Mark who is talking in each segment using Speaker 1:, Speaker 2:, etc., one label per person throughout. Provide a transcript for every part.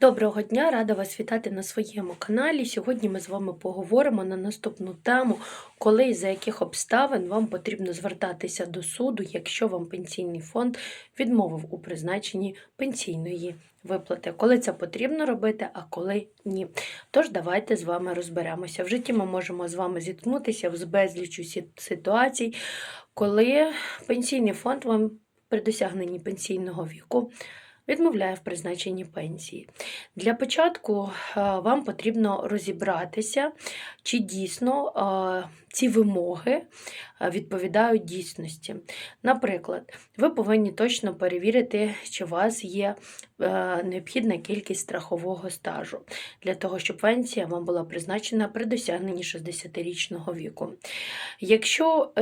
Speaker 1: Доброго дня, рада вас вітати на своєму каналі. Сьогодні ми з вами поговоримо на наступну тему, коли і за яких обставин вам потрібно звертатися до суду, якщо вам пенсійний фонд відмовив у призначенні пенсійної виплати. Коли це потрібно робити, а коли ні. Тож давайте з вами розберемося. В житті ми можемо з вами зіткнутися з безлічю ситуацій, коли пенсійний фонд вам при досягненні пенсійного віку відмовляє в призначенні пенсії. Для початку е, вам потрібно розібратися, чи дійсно е, ці вимоги е, відповідають дійсності. Наприклад, ви повинні точно перевірити, чи у вас є необхідна кількість страхового стажу для того, щоб пенсія вам була призначена при досягненні 60-річного віку. Якщо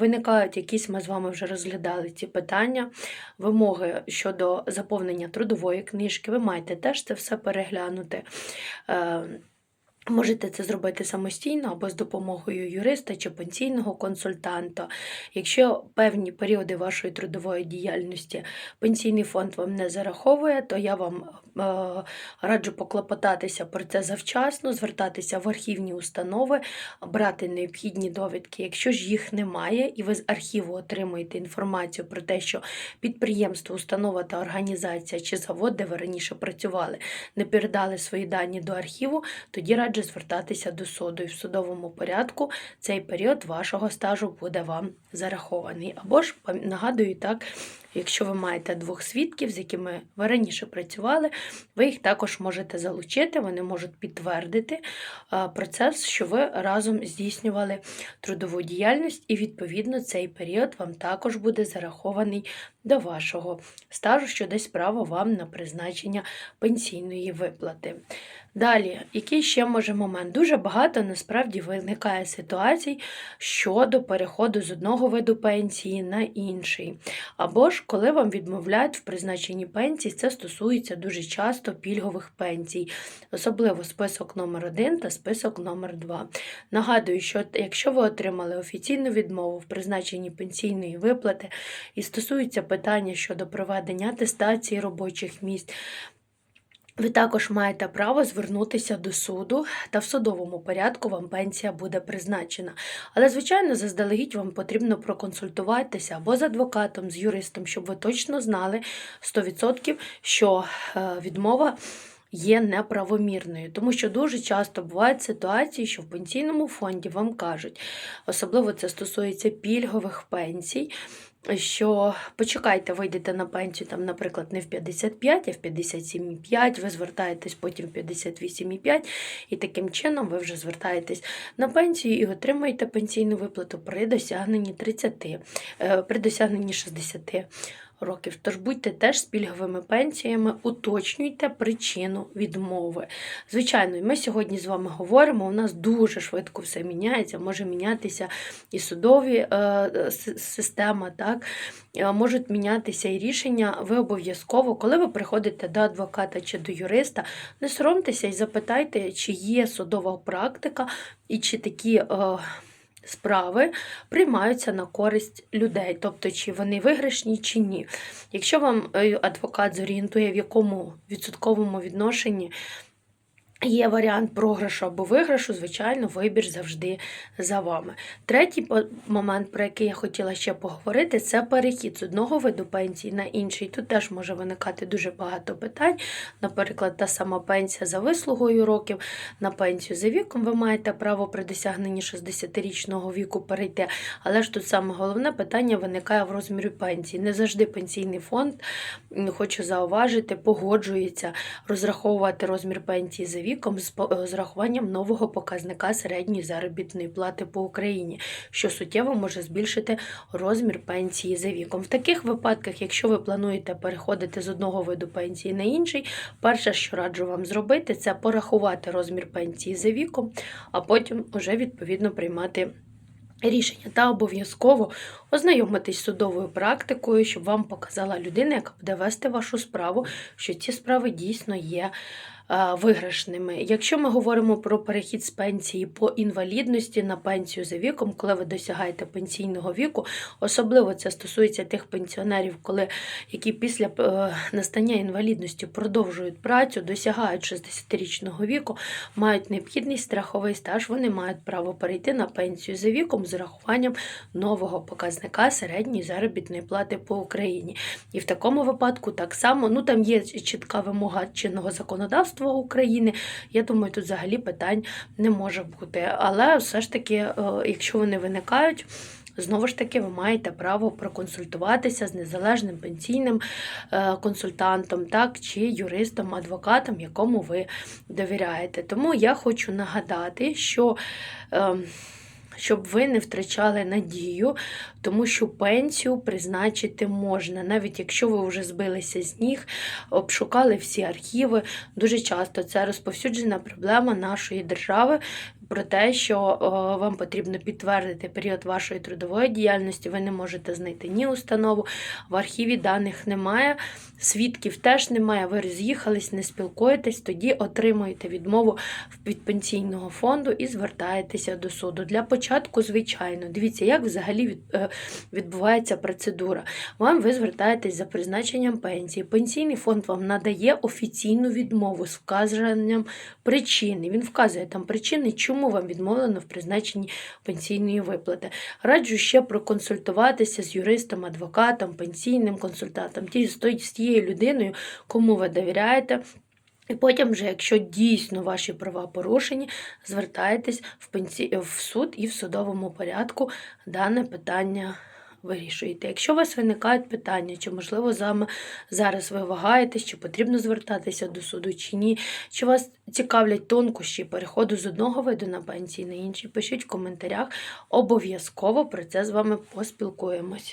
Speaker 1: виникають якісь, ми з вами вже розглядали ці питання, вимоги щодо заповнення трудової книжки, ви маєте теж це все переглянути. Е, Можете це зробити самостійно або з допомогою юриста чи пенсійного консультанта. Якщо певні періоди вашої трудової діяльності пенсійний фонд вам не зараховує, то я вам раджу поклопотатися про це завчасно, звертатися в архівні установи, брати необхідні довідки. Якщо ж їх немає, і ви з архіву отримуєте інформацію про те, що підприємство, установа та організація чи завод, де ви раніше працювали, не передали свої дані до архіву, тоді раджу звертатися до суду. І в судовому порядку цей період вашого стажу буде вам зарахований. Або ж нагадую так. Якщо ви маєте двох свідків, з якими ви раніше працювали, ви їх також можете залучити, вони можуть підтвердити процес, що ви разом здійснювали трудову діяльність, і відповідно цей період вам також буде зарахований до вашого стажу, що дасть право вам на призначення пенсійної виплати. Далі, який ще може момент? Дуже багато насправді виникає ситуацій щодо переходу з одного виду пенсії на інший. Або ж коли вам відмовляють в призначенні пенсій, це стосується дуже часто пільгових пенсій, особливо список номер 1 та список номер 2. Нагадую, що якщо ви отримали офіційну відмову в призначенні пенсійної виплати і стосується питання щодо проведення атестації робочих місць, ви також маєте право звернутися до суду, та в судовому порядку вам пенсія буде призначена. Але, звичайно, заздалегідь вам потрібно проконсультуватися або з адвокатом, з юристом, щоб ви точно знали 100%, що е, відмова. Є неправомірною, тому що дуже часто бувають ситуації, що в пенсійному фонді вам кажуть, особливо це стосується пільгових пенсій, що почекайте, вийдете на пенсію, там, наприклад, не в 55, а в 57,5, ви звертаєтесь потім в 58,5, і таким чином ви вже звертаєтесь на пенсію і отримуєте пенсійну виплату при досягненні 30, е, при досягненні 60 років. Тож будьте теж з пільговими пенсіями, уточнюйте причину відмови. Звичайно, ми сьогодні з вами говоримо, у нас дуже швидко все міняється, може мінятися і судові е, система, так? Е, можуть мінятися і рішення. Ви обов'язково, коли ви приходите до адвоката чи до юриста, не соромтеся і запитайте, чи є судова практика і чи такі. Е, Справи приймаються на користь людей, тобто чи вони виграшні, чи ні. Якщо вам е, адвокат зорієнтує, в якому відсотковому відношенні є варіант програшу або виграшу, звичайно, вибір завжди за вами. Третій момент, про який я хотіла ще поговорити, це перехід з одного виду пенсії на інший. Тут теж може виникати дуже багато питань. Наприклад, та сама пенсія за вислугою років, на пенсію за віком ви маєте право при досягненні 60-річного віку перейти. Але ж тут саме головне питання виникає в розмірі пенсії. Не завжди пенсійний фонд, хочу зауважити, погоджується розраховувати розмір пенсії за віком з з рахуванням нового показника середньої заробітної плати по Україні, що суттєво може збільшити розмір пенсії за віком. В таких випадках, якщо ви плануєте переходити з одного виду пенсії на інший, перше, що раджу вам зробити, це порахувати розмір пенсії за віком, а потім уже відповідно приймати. Рішення та обов'язково ознайомитись з судовою практикою, щоб вам показала людина, яка буде вести вашу справу, що ці справи дійсно є виграшними. Якщо ми говоримо про перехід з пенсії по інвалідності на пенсію за віком, коли ви досягаєте пенсійного віку, особливо це стосується тих пенсіонерів, коли які після е, настання інвалідності продовжують працю, досягають 60-річного віку, мають необхідний страховий стаж, вони мають право перейти на пенсію за віком з урахуванням нового показника середньої заробітної плати по Україні. І в такому випадку так само, ну там є чітка вимога чинного законодавства України. Я думаю, тут взагалі питань не може бути. Але все ж таки, е, якщо вони виникають. Знову ж таки, ви маєте право проконсультуватися з незалежним пенсійним е, консультантом, так, чи юристом, адвокатом, якому ви довіряєте. Тому я хочу нагадати, що. Щоб ви не втрачали надію, тому що пенсію призначити можна, навіть якщо ви вже збилися з ніг, обшукали всі архіви. Дуже часто це розповсюджена проблема нашої держави про те, що вам потрібно підтвердити період вашої трудової діяльності. Ви не можете знайти ні установу, в архіві даних немає, свідків теж немає. Ви роз'їхались, не спілкуєтесь, тоді отримуєте відмову від пенсійного фонду і звертаєтеся до суду. Для початку, звичайно, дивіться, як взагалі е, відбувається процедура. Вам ви звертаєтесь за призначенням пенсії. Пенсійний фонд вам надає офіційну відмову з вказанням причини. Він вказує там причини, чому вам відмовлено в призначенні пенсійної виплати. Раджу ще проконсультуватися з юристом, адвокатом, пенсійним консультантом, ті- з тією людиною, кому ви довіряєте. І потім, вже, якщо дійсно ваші права порушені, звертайтесь в, пенсі... в суд і в судовому порядку дане питання вирішуєте. Якщо у вас виникають питання, чи можливо зараз ви вагаєтесь, чи потрібно звертатися до суду, чи ні, чи вас цікавлять тонкощі переходу з одного виду на пенсії на інший, пишіть в коментарях. Обов'язково про це з вами поспілкуємось.